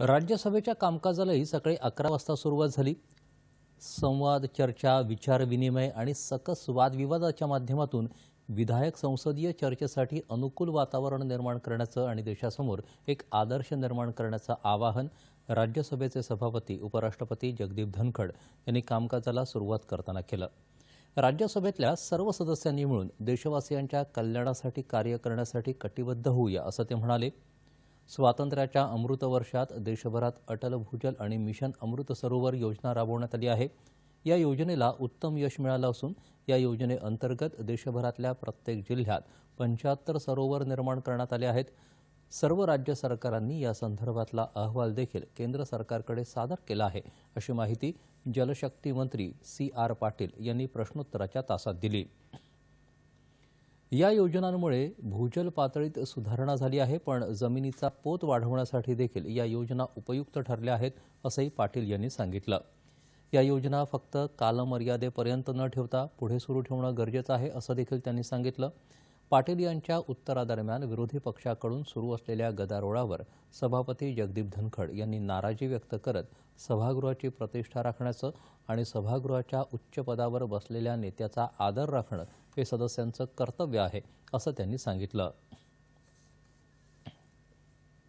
राज्यसभेच्या कामकाजालाही सकाळी अकरा वाजता सुरुवात झाली. संवाद चर्चा विचारविनिमय आणि सकस वादविवादाच्या माध्यमातून विधायक संसदीय चर्चेसाठी अनुकूल वातावरण निर्माण करण्याचं आणि देशासमोर एक आदर्श निर्माण करण्याचं आवाहन राज्यसभेचे सभापती उपराष्ट्रपती जगदीप धनखड यांनी कामकाजाला सुरुवात करताना केलं. राज्यसभेतल्या सर्व सदस्यांनी मिळून देशवासियांच्या कल्याणासाठी कार्य करण्यासाठी कटिबद्ध होऊया असं ते म्हणाले. स्वातंत्र्याच्या अमृत वर्षात देशभरात अटल भूजल आणि मिशन अमृत सरोवर योजना राबवण्यात आली आहे. या योजनेला उत्तम यश मिळालं असून या योजनेअंतर्गत देशभरातल्या प्रत्येक जिल्ह्यात पंच्याहत्तर सरोवर निर्माण करण्यात आले आहेत. सर्व राज्य सरकारांनी या संदर्भातला अहवाल देखील केंद्र सरकारकडे सादर केला आहे अशी माहिती जलशक्ती मंत्री सी आर पाटील यांनी प्रश्नोत्तराच्या तासात दिली. या योजनांमुळे भूजल पातळीत सुधारणा झाली आहे पण जमिनीचा पोत वाढवण्यासाठी देखील या योजना उपयुक्त ठरल्या आहेत असंही पाटील यांनी सांगितलं. या योजना फक्त कालमर्यादेपर्यंत न ठेवता पुढे सुरू ठेवणं गरजेचं आहे असं देखील त्यांनी सांगितलं. पाटील यांच्या उत्तरादरम्यान विरोधी पक्षाकडून सुरू असलेल्या गदारोळावर सभापती जगदीप धनखड यांनी नाराजी व्यक्त करत सभागृहाची प्रतिष्ठा राखण्याचं आणि सभागृहाच्या उच्च पदावर बसलेल्या नेत्याचा आदर राखणं हे सदस्यांचं कर्तव्य आहे असं त्यांनी सांगितलं.